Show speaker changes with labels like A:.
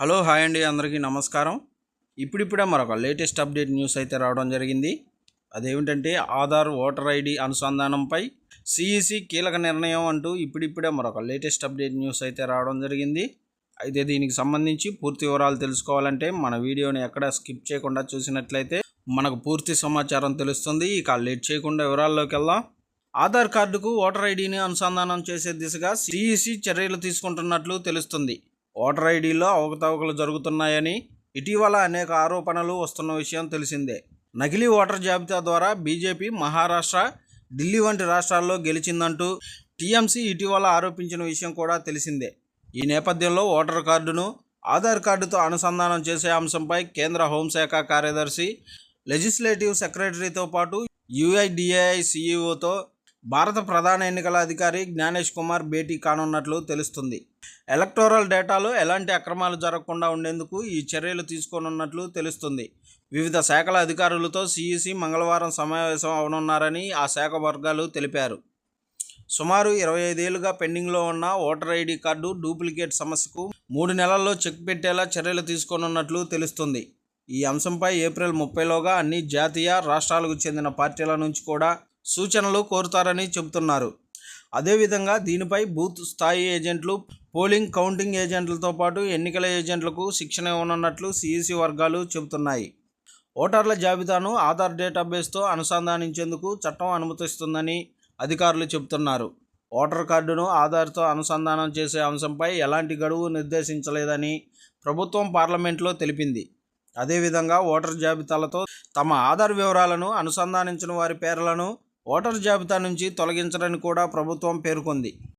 A: Hello hi అండి. అందరికీ నమస్కారం. ఇప్పుడిప్పుడే మరొక లేటెస్ట్ అప్డేట్ న్యూస్ అయితే రావడం జరిగింది. అదేమిటంటే ఆధార్ ఓటర్ ఐడి అనుసంధానంపై సిఈసి కీలక నిర్ణయం అంటూ ఇప్పుడిప్పుడే మరొక లేటెస్ట్ అప్డేట్ న్యూస్ అయితే రావడం జరిగింది. అయితే దీనికి సంబంధించి పూర్తి వివరాలు తెలుసుకోవాలంటే మన వీడియోని ఎక్కడ స్కిప్ చేయకుండా చూసినట్లయితే మనకు పూర్తి సమాచారం తెలుస్తుంది. ఇక లేట్ చేయకుండా వివరాల్లోకి వెళ్దాం. ఆధార్ కార్డుకు ఓటర్ ఐడిని అనుసంధానం చేసే దిశగా సిఈసి చర్యలు తీసుకుంటున్నట్లు తెలుస్తుంది. ఓటర్ ఐడీలో అవకతవకలు జరుగుతున్నాయని ఇటీవల అనేక ఆరోపణలు వస్తున్న విషయం తెలిసిందే. నకిలీ ఓటర్ జాబితా ద్వారా బీజేపీ మహారాష్ట్ర ఢిల్లీ వంటి రాష్ట్రాల్లో గెలిచిందంటూ టీఎంసీ ఇటీవల ఆరోపించిన విషయం కూడా తెలిసిందే. ఈ నేపథ్యంలో ఓటర్ కార్డును ఆధార్ కార్డుతో అనుసంధానం చేసే అంశంపై కేంద్ర హోంశాఖ కార్యదర్శి లెజిస్లేటివ్ సెక్రటరీతో పాటు యుఐడిఏఐ సీఈఓతో భారత ప్రధాన ఎన్నికల అధికారి జ్ఞానేష్ కుమార్ భేటీ కానున్నట్లు తెలుస్తుంది. ఎలక్టోరల్ డేటాలో ఎలాంటి అక్రమాలు జరగకుండా ఉండేందుకు ఈ చర్యలు తీసుకోనున్నట్లు తెలుస్తుంది. వివిధ శాఖల అధికారులతో సిఈసి మంగళవారం సమావేశం అవనున్నారని ఆ శాఖ వర్గాలు తెలిపారు. సుమారు ఇరవై ఐదేళ్ళుగా పెండింగ్లో ఉన్న ఓటర్ ఐడి కార్డు డూప్లికేట్ సమస్యకు మూడు నెలల్లో చెక్ పెట్టేలా చర్యలు తీసుకోనున్నట్లు తెలుస్తుంది. ఈ అంశంపై ఏప్రిల్ ముప్పైలోగా అన్ని జాతీయ రాష్ట్రాలకు చెందిన పార్టీల నుంచి కూడా సూచనలు కోరుతారని చెబుతున్నారు. అదేవిధంగా దీనిపై బూత్ స్థాయి ఏజెంట్లు పోలింగ్ కౌంటింగ్ ఏజెంట్లతో పాటు ఎన్నికల ఏజెంట్లకు శిక్షణ ఇవ్వనున్నట్లు సిఈసి వర్గాలు చెబుతున్నాయి. ఓటర్ల జాబితాను ఆధార్ డేటాబేస్తో అనుసంధానించేందుకు చట్టం అనుమతిస్తుందని అధికారులు చెబుతున్నారు. ఓటర్ కార్డును ఆధార్తో అనుసంధానం చేసే అంశంపై ఎలాంటి గడువు నిర్దేశించలేదని ప్రభుత్వం పార్లమెంట్లో తెలిపింది. అదేవిధంగా ఓటర్ జాబితాలతో తమ ఆధార్ వివరాలను అనుసంధానించిన వారి పేర్లను ఓటర్ జాబితా నుంచి తొలగించరని కూడా ప్రభుత్వం పేర్కొంది.